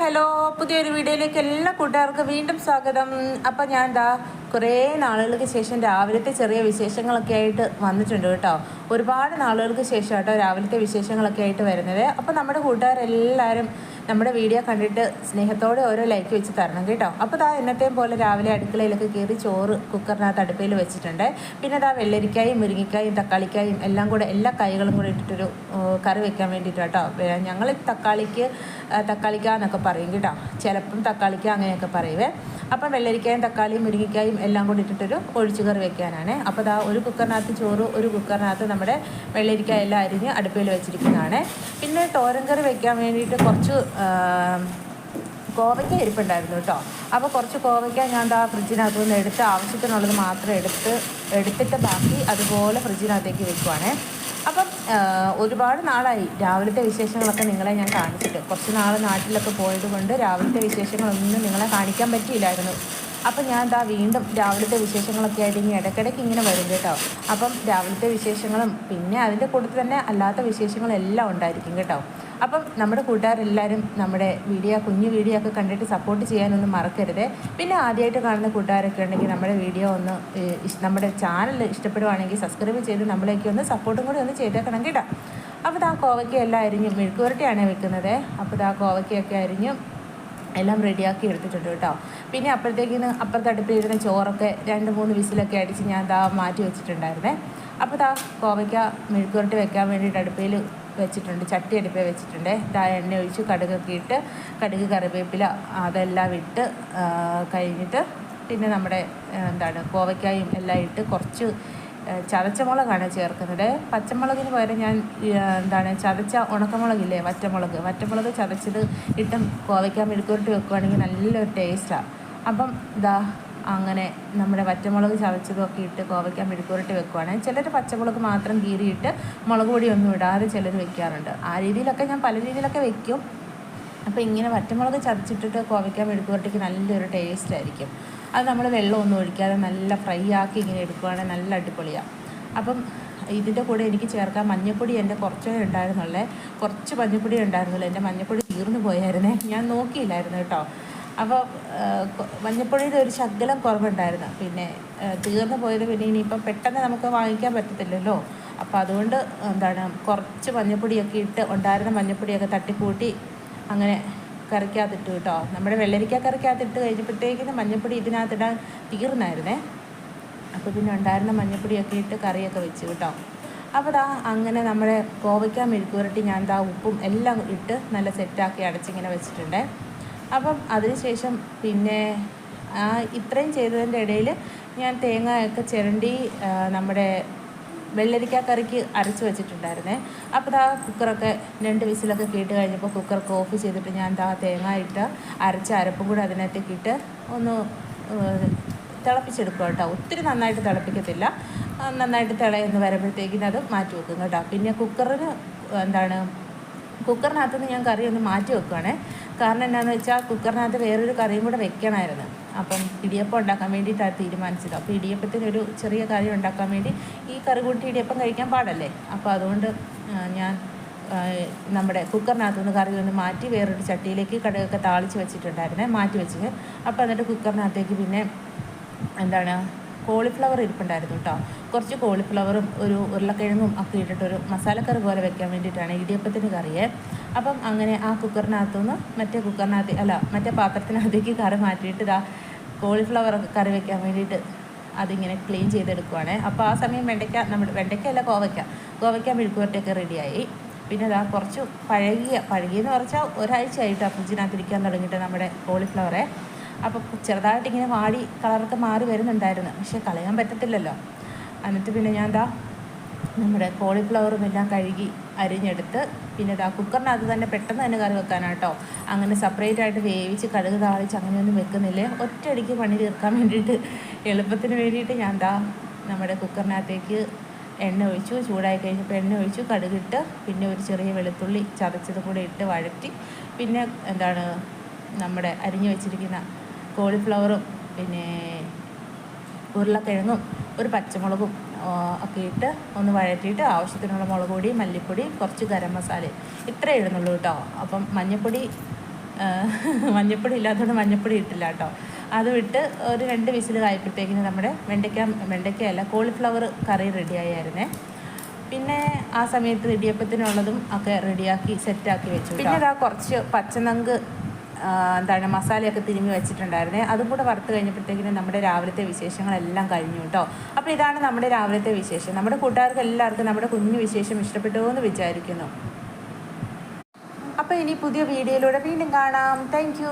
Hello പുതിയൊരു വീഡിയോയിലേക്ക് എല്ലാ കൂട്ടുകാർക്കും വീണ്ടും സ്വാഗതം. അപ്പം ഞാൻ എന്താ കുറേ നാളുകൾക്ക് ശേഷം രാവിലത്തെ ചെറിയ വിശേഷങ്ങളൊക്കെ ആയിട്ട് വന്നിട്ടുണ്ട് കേട്ടോ. ഒരുപാട് നാളുകൾക്ക് ശേഷം കേട്ടോ രാവിലത്തെ വിശേഷങ്ങളൊക്കെ ആയിട്ട് വരുന്നത്. അപ്പോൾ നമ്മുടെ കൂട്ടുകാരെല്ലാവരും നമ്മുടെ വീഡിയോ കണ്ടിട്ട് സ്നേഹത്തോടെ ഓരോ ലൈക്ക് വെച്ച് തരണം കേട്ടോ. അപ്പോൾ ദാ എന്നത്തെയും പോലെ രാവിലെ അടുക്കളയിലൊക്കെ കയറി ചോറ് കുക്കറിനകത്ത് അടുപ്പയിൽ വെച്ചിട്ടുണ്ട്. പിന്നെ ദാ വെള്ളരിക്കായും മുരിങ്ങിക്കായും തക്കാളിക്കായും എല്ലാം കൂടെ എല്ലാ കൈകളും കൂടെ ഇട്ടിട്ടൊരു കറി വെക്കാൻ വേണ്ടിയിട്ട് കേട്ടോ. ഞങ്ങൾ തക്കാളിക്ക് തക്കാളിക്കാന്നൊക്കെ പറയും കേട്ടോ. ചിലപ്പം തക്കാളിക്ക അങ്ങനെയൊക്കെ പറയുവേ അപ്പം വെള്ളരിക്കായും തക്കാളിയും മുരിങ്ങിക്കായും എല്ലാം കൂടി ഇട്ടിട്ടൊരു ഒഴിച്ചു കറി വെക്കാനാണ്. അപ്പോൾ ദാ ഒരു കുക്കറിനകത്ത് ചോറ് ഒരു കുക്കറിനകത്ത് നമ്മുടെ വെള്ളരിക്ക എല്ലാം അരിഞ്ഞ് അടുപ്പിൽ വെച്ചിരിക്കുന്നതാണ്. പിന്നെ തോരൻ കറി വെക്കാൻ വേണ്ടിയിട്ട് കുറച്ച് കോവയ്ക്ക ഇരിപ്പുണ്ടായിരുന്നു കേട്ടോ. അപ്പോൾ കുറച്ച് കോവയ്ക്ക ഞാൻ ദാ ഫ്രിഡ്ജിനകത്ത് നിന്ന് എടുത്ത് ആവശ്യത്തിനുള്ളത് മാത്രം എടുത്ത് എടുത്തിട്ട് ബാക്കി അതുപോലെ ഫ്രിഡ്ജിനകത്തേക്ക് വെക്കുവാണേ. അപ്പം ഒരുപാട് നാളായി. രാവിലത്തെ വിശേഷങ്ങളൊക്കെ നിങ്ങളെ ഞാൻ കാണിച്ചിട്ട്. കുറച്ച് നാൾ നാട്ടിലൊക്കെ പോയത് കൊണ്ട് രാവിലത്തെ വിശേഷങ്ങളൊന്നും നിങ്ങളെ കാണിക്കാൻ പറ്റിയില്ലായിരുന്നു. അപ്പം ഞാൻ ദാ വീണ്ടും രാവിലത്തെ വിശേഷങ്ങളൊക്കെ ആയിട്ട് ഇനി ഇടയ്ക്കിടയ്ക്ക് ഇങ്ങനെ വരും കേട്ടോ. അപ്പം രാവിലത്തെ വിശേഷങ്ങളും പിന്നെ അതിന്റെ കൂട്ടത്തിൽ തന്നെ അല്ലാത്ത വിശേഷങ്ങളെല്ലാം ഉണ്ടായിരിക്കും കേട്ടോ. അപ്പം നമ്മുടെ കൂട്ടുകാരെല്ലാവരും നമ്മുടെ വീഡിയോ കുഞ്ഞു വീഡിയോ ഒക്കെ കണ്ടിട്ട് സപ്പോർട്ട് ചെയ്യാനൊന്നും മറക്കരുത്. പിന്നെ ആദ്യമായിട്ട് കാണുന്ന കൂട്ടുകാരൊക്കെ ഉണ്ടെങ്കിൽ നമ്മുടെ വീഡിയോ ഒന്ന് നമ്മുടെ ചാനൽ ഇഷ്ടപ്പെടുവാണെങ്കിൽ സബ്സ്ക്രൈബ് ചെയ്ത് നമ്മളേക്ക് ഒന്ന് സപ്പോർട്ടും കൂടി ഒന്ന് ചെയ്തേക്കണം കേട്ടോ. അപ്പോൾ ആ കോവയ്ക്ക എല്ലാം അരിഞ്ഞ് മെഴുക്കുവരട്ടിയാണ് വെക്കുന്നത്. അപ്പോൾ ആ കോവയ്ക്കയൊക്കെ അരിഞ്ഞ് എല്ലാം റെഡിയാക്കി എടുത്തിട്ടുണ്ട് കേട്ടോ. പിന്നെ അപ്പോഴത്തേക്കിന് അപ്പുറത്തെ അടുപ്പിലിരുന്ന ചോറൊക്കെ രണ്ട് മൂന്ന് വിസിലൊക്കെ അടിച്ച് ഞാൻ ദാ മാറ്റി വെച്ചിട്ടുണ്ടായിരുന്നേ. അപ്പോൾ ദാ കോവയ്ക്ക മെഴുക്കുരട്ടി വെക്കാൻ വേണ്ടിയിട്ട് അടുപ്പയിൽ വെച്ചിട്ടുണ്ട് ചട്ടി അടുപ്പിൽ വെച്ചിട്ടുണ്ട്. ദാ എണ്ണ ഒഴിച്ച് കടുകൊക്കെ ഇട്ട് കടുക് കറിവേപ്പില അതെല്ലാം ഇട്ട് കഴിഞ്ഞിട്ട് പിന്നെ നമ്മുടെ എന്താണ് കോവയ്ക്കായും എല്ലാം ഇട്ട് കുറച്ച് ഏഹ് ചതച്ച മുളകാണ് ചേർക്കുന്നത്. പച്ചമുളകിന് പകരം ഞാൻ എന്താണ് ചതച്ച ഉണക്കമുളകില്ലേ വറ്റമുളക്. വറ്റമുളക് ചതച്ചത് ഇട്ടും കോവയ്ക്കാൻ മെഴുക്കുരുട്ടി വെക്കുകയാണെങ്കിൽ നല്ലൊരു ടേസ്റ്റാണ് അപ്പം ഇതാ അങ്ങനെ നമ്മുടെ വറ്റമുളക് ചതച്ചതൊക്കെ ഇട്ട് കോവയ്ക്കാൻ മെഴുക്കുരുട്ടി വെക്കുവാണെങ്കിൽ ചിലർ പച്ചമുളക് മാത്രം കീറിയിട്ട് മുളക് പൊടി ഒന്നും ഇടാതെ ചിലർ വെക്കാറുണ്ട്. ആ രീതിയിലൊക്കെ ഞാൻ പല രീതിയിലൊക്കെ വെക്കും. അപ്പോൾ ഇങ്ങനെ വറ്റമുളക് ചതച്ചിട്ടിട്ട് കോവയ്ക്കാൻ മെഴുക്കുരുട്ടിക്ക് നല്ലൊരു ടേസ്റ്റ് ആയിരിക്കും അത് നമ്മൾ വെള്ളമൊന്നും ഒഴിക്കാതെ നല്ല ഫ്രൈ ആക്കി ഇങ്ങനെ എടുക്കുകയാണെങ്കിൽ നല്ല അടിപൊളിയാണ് അപ്പം ഇതിന്റെ കൂടെ എനിക്ക് ചേർക്കാൻ മഞ്ഞപ്പൊടി എന്റെ കുറച്ചേ ഉണ്ടായിരുന്നുള്ളേ. കുറച്ച് മഞ്ഞപ്പൊടി ഉണ്ടായിരുന്നുള്ളൂ. എന്റെ മഞ്ഞപ്പൊടി തീർന്നു പോയായിരുന്നേ. ഞാൻ നോക്കിയില്ലായിരുന്നു കേട്ടോ. അപ്പോൾ മഞ്ഞപ്പൊടിയുടെ ഒരു ശകലം കുറവുണ്ടായിരുന്നു. പിന്നെ തീർന്നു പോയത് പിന്നെ ഇനിയിപ്പം പെട്ടെന്ന് നമുക്ക് വാങ്ങിക്കാൻ പറ്റത്തില്ലല്ലോ. അപ്പോൾ അതുകൊണ്ട് എന്താണ് കുറച്ച് മഞ്ഞപ്പൊടിയൊക്കെ ഇട്ട് ഉണ്ടായിരുന്ന മഞ്ഞപ്പൊടിയൊക്കെ തട്ടിക്കൂട്ടി അങ്ങനെ കറിക്കകത്തിട്ട് കേട്ടോ. നമ്മുടെ വെള്ളരിക്ക കറിക്കകത്തിട്ട് കഴിഞ്ഞപ്പോഴത്തേക്കിന് മഞ്ഞപ്പൊടി ഇതിനകത്തിടാൻ തീർന്നായിരുന്നേ. അപ്പോൾ പിന്നെ ഉണ്ടായിരുന്ന മഞ്ഞപ്പൊടിയൊക്കെ ഇട്ട് കറിയൊക്കെ വെച്ച് കേട്ടോ. അവിടെ അങ്ങനെ നമ്മുടെ കോവയ്ക്ക മെഴുക്കുരട്ടി ഞാൻ ദാ ഉപ്പും എല്ലാം ഇട്ട് നല്ല സെറ്റാക്കി അടച്ചിങ്ങനെ വെച്ചിട്ടുണ്ട്. അപ്പം അതിനുശേഷം പിന്നെ ഇത്രയും ചെയ്തതിന്റെ ഇടയിൽ ഞാൻ തേങ്ങയൊക്കെ ചിരണ്ടി നമ്മുടെ വെള്ളരിക്ക കറിക്ക് അരച്ച് വെച്ചിട്ടുണ്ടായിരുന്നേ. അപ്പോൾ ആ കുക്കറൊക്കെ രണ്ട് വിസിലൊക്കെ കേട്ട് കഴിഞ്ഞപ്പോൾ കുക്കറൊക്കെ ഓഫ് ചെയ്തിട്ട് ഞാൻ ദാ തേങ്ങ ഇട്ട് അരച്ച അരപ്പും കൂടെ അതിനകത്തേക്ക് ഇട്ട് ഒന്ന് തിളപ്പിച്ചെടുക്കുക കേട്ടോ. ഒത്തിരി നന്നായിട്ട് തിളപ്പിക്കത്തില്ല. നന്നായിട്ട് തിളയെന്ന് വരുമ്പോഴത്തേക്കിനത് മാറ്റി വെക്കും കേട്ടോ. പിന്നെ കുക്കറിന് എന്താണ് കുക്കറിനകത്ത് നിന്ന് ഞാൻ കറി ഒന്ന് മാറ്റി വെക്കുവാണേ. കാരണം എന്താണെന്ന് വെച്ചാൽ കുക്കറിനകത്ത് വേറൊരു കറിയും കൂടെ വെക്കണമായിരുന്നു അപ്പം ഇടിയപ്പം ഉണ്ടാക്കാൻ വേണ്ടിയിട്ടാണ് തീരുമാനിച്ചത്. അപ്പോൾ ഇടിയപ്പത്തിന് ഒരു ചെറിയ കറി ഉണ്ടാക്കാൻ വേണ്ടി ഈ കറി കൂട്ടി ഇടിയപ്പം കഴിക്കാൻ പാടല്ലേ? അപ്പോൾ അതുകൊണ്ട് ഞാൻ നമ്മുടെ കുക്കറിനകത്ത് നിന്ന് കറി ഒന്ന് മാറ്റി വേറൊരു ചട്ടിയിലേക്ക് കടുകൊക്കെ താളിച്ച് വെച്ചിട്ടുണ്ടായിരുന്നേ മാറ്റി വെച്ചിട്ട് അപ്പോൾ എന്നിട്ട് കുക്കറിനകത്തേക്ക് പിന്നെ എന്താണ് കോളിഫ്ലവർ ഇരിപ്പുണ്ടായിരുന്നു കേട്ടോ കുറച്ച് കോളിഫ്ലവറും ഒരു ഉരുളക്കിഴങ്ങും ഒക്കെ ഇട്ടിട്ടൊരു മസാലക്കറി പോലെ വെക്കാൻ വേണ്ടിയിട്ടാണ് ഇടിയപ്പത്തിന് കറിയെ. അപ്പം അങ്ങനെ ആ കുക്കറിനകത്തുനിന്ന് മറ്റേ കുക്കറിനകത്ത് അല്ല മറ്റേ പാത്രത്തിനകത്തേക്ക് കറി മാറ്റിയിട്ട് ഇതാ കോളിഫ്ലവർ കറി വെക്കാൻ വേണ്ടിയിട്ട് അതിങ്ങനെ ക്ലീൻ ചെയ്തെടുക്കുവാണ്. അപ്പോൾ ആ സമയം വെണ്ടയ്ക്ക നമ്മുടെ വെണ്ടയ്ക്ക അല്ല കോവയ്ക്ക. കോവയ്ക്ക മെഴുക്കുവരട്ടയൊക്കെ റെഡിയായി. പിന്നെ ഇതാ കുറച്ച് പഴകിയ പഴകിയെന്ന് പറഞ്ഞാൽ ഒരാഴ്ചയായിട്ടാണ് ഫ്രിഡ്ജിനകത്തിരിക്കാൻ തുടങ്ങിയിട്ട് നമ്മുടെ കോളിഫ്ലവറെ. അപ്പോൾ ചെറുതായിട്ട് ഇങ്ങനെ വാടി കളറൊക്കെ മാറി വരുന്നുണ്ടായിരുന്നു. പക്ഷേ കളയാൻ പറ്റത്തില്ലല്ലോ. എന്നിട്ട് പിന്നെ ഞാൻ എന്താ നമ്മുടെ കോളിഫ്ലവറും എല്ലാം കഴുകി അരിഞ്ഞെടുത്ത് പിന്നെ ഇതാ കുക്കറിനകത്ത് തന്നെ പെട്ടെന്ന് തന്നെ കറി വെക്കാനാട്ടോ അങ്ങനെ സെപ്പറേറ്റ് ആയിട്ട് വേവിച്ച് കടുക് താളിച്ച് അങ്ങനെയൊന്നും വെക്കുന്നില്ല. ഒറ്റയടിക്ക് പണി തീർക്കാൻ വേണ്ടിയിട്ട് എളുപ്പത്തിന് വേണ്ടിയിട്ട് ഞാൻ എന്താ നമ്മുടെ കുക്കറിനകത്തേക്ക് എണ്ണ ഒഴിച്ചു. ചൂടായി കഴിഞ്ഞപ്പോൾ എണ്ണ ഒഴിച്ചു. കടുകിട്ട് പിന്നെ ഒരു ചെറിയ വെളുത്തുള്ളി ചതച്ചത് കൂടെ ഇട്ട് വഴറ്റി. പിന്നെ എന്താണ് നമ്മുടെ അരിഞ്ഞു വെച്ചിരിക്കുന്ന കോളിഫ്ലവറും പിന്നെ ഉരുളക്കിഴങ്ങും ഒരു പച്ചമുളകും ഒക്കെ ഇട്ട് ഒന്ന് വഴറ്റിയിട്ട് ആവശ്യത്തിനുള്ള മുളക് പൊടി മല്ലിപ്പൊടി കുറച്ച് ഗരം മസാല ഇത്രേ ഇടുന്നുള്ളൂ കേട്ടോ. അപ്പം മഞ്ഞൾപ്പൊടി മഞ്ഞപ്പൊടി ഇല്ലാത്തതുകൊണ്ട് മഞ്ഞപ്പൊടി ഇട്ടില്ല കേട്ടോ. അത് വിട്ട് ഒരു രണ്ട് വിസിൽ കായപ്പോഴത്തേക്കിന് നമ്മുടെ വെണ്ടയ്ക്ക വെണ്ടയ്ക്കയല്ല കോളിഫ്ലവർ കറി റെഡിയായിരുന്നേ പിന്നെ ആ സമയത്ത് ഇടിയപ്പത്തിനുള്ളതും ഒക്കെ റെഡിയാക്കി സെറ്റാക്കി വെച്ചു പിന്നെ ഇതാ കുറച്ച് പച്ചനങ്ക് എന്താണ് മസാലയൊക്കെ തിരുമ്മി വെച്ചിട്ടുണ്ടായിരുന്നേ. അതും കൂടെ വറുത്ത് കഴിഞ്ഞപ്പോഴത്തേക്കിനും നമ്മുടെ രാവിലത്തെ വിശേഷങ്ങളെല്ലാം കഴിഞ്ഞു കേട്ടോ. അപ്പോൾ ഇതാണ് നമ്മുടെ രാവിലത്തെ വിശേഷം. നമ്മുടെ കൂട്ടുകാർക്ക് എല്ലാവർക്കും നമ്മുടെ കുഞ്ഞു വിശേഷം ഇഷ്ടപ്പെട്ടു എന്ന് വിചാരിക്കുന്നു. അപ്പോൾ ഇനി പുതിയ വീഡിയോയിലൂടെ വീണ്ടും കാണാം. താങ്ക്